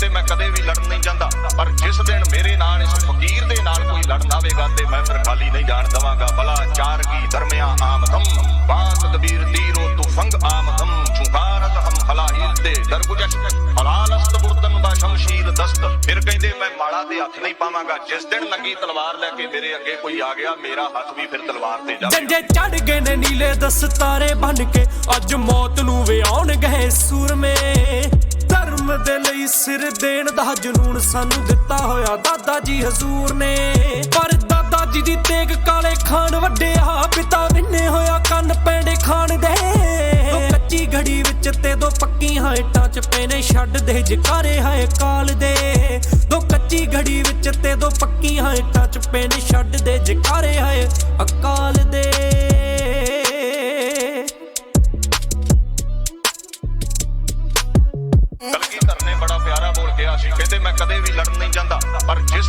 ਕਹਿੰਦੇ ਮੈਂ ਕਦੇ ਵੀ ਲੜਨ ਨਹੀਂ ਜਾਂਦਾ। ਪਰ ਜਿਸ ਦਿਨ ਮੇਰੇ ਨਾਲ ਇਸ ਫਕੀਰ ਦੇ ਨਾਲ ਕੋਈ ਲੜਨ ਆਵੇਗਾ ਤੇ ਮੈਂ ਫਿਰ ਖਾਲੀ ਨਹੀਂ ਜਾਣ ਦਵਾਂਗਾ। ਬਲਾ ਚਾਰ ਕੀ ਦਰਮਿਆ ਆਮਦਮ ਬਾਸ ਤਬੀਰ ਤੀਰੋ ਤੁਫੰਗ ਆਮਦਮ। ਚੁੰਗਾਰਤ ਹਮ ਖਲਾਇਲ ਤੇ ਦਰਗੁਜਸ਼ ਹਲਾਲ ਬੁਰਤਨ ਦਾ ਸ਼ਮਸ਼ੀਰ ਦਸਤ। ਫਿਰ ਕਹਿੰਦੇ, ਮੈਂ ਮਾਲਾ ਦੇ ਹੱਥ ਨਹੀਂ ਪਾਵਾਂਗਾ। ਜਿਸ ਦਿਨ ਨੰਗੀ ਤਲਵਾਰ ਲੈ ਕੇ ਮੇਰੇ ਅੱਗੇ ਕੋਈ ਆ ਗਿਆ, ਮੇਰਾ ਹੱਥ ਵੀ ਫਿਰ ਤਲਵਾਰ ਤੇ ਜਾਵੇਗਾ ਜੰਜੇ ਚੜ ਗਏ ਨੇ ਨੀਲੇ ਦਸਤਾਰੇ ਬਣ ਕੇ। ਅੱਜ ਮੌਤ ਨੂੰ ਵਿਆਉਣ ਗਏ ਸੂਰਮੇ ਸਿਰ ਦੇਣ ਦਾ ਜਨੂਨ ਸਾਨੂੰ ਦਿੱਤਾ ਹੋਇਆ। ਦਾਦਾ ਜੀ ਹਜ਼ੂਰ ਨੇ। ਪਰ ਦਾਦਾ ਜੀ ਦੀ ਤੇਗ ਕਾਲੇ ਖਾਨ ਵੱਡਿਆ। ਪਿਤਾ ਵਿੰਨੇ ਹੋਇਆ ਕੰਨ ਪੈਂਡੇ ਖਾਨ ਦੇ। ਕੱਚੀ ਘੜੀ ਵਿੱਚ ਤੇ ਦੋ ਪੱਕੀਆਂ ਇੱਟਾਂ ਚ ਪਏ ਛੱਡ ਦੇ। ਜਕਾਰੇ ਹਾਏ ਕਾਲ ਦੇ। ਦੋ ਕੱਚੀ ਘੜੀ ਵਿੱਚ ਤੇ ਦੋ ਪੱਕੀਆਂ ਇੱਟਾਂ ਚ ਪਏ ਛੱਡ ਦੇ। ਜਕਾਰੇ ਹਾਏ ਪਿਆਰਾ ਬੋਲ ਕਿਹਾ ਸੀ। ਕਹਿੰਦੇ ਮੈਂ ਕਦੇ ਵੀ ਲੜਨ ਨਹੀਂ ਜਾਂਦਾ। ਪਰ ਜਿਸ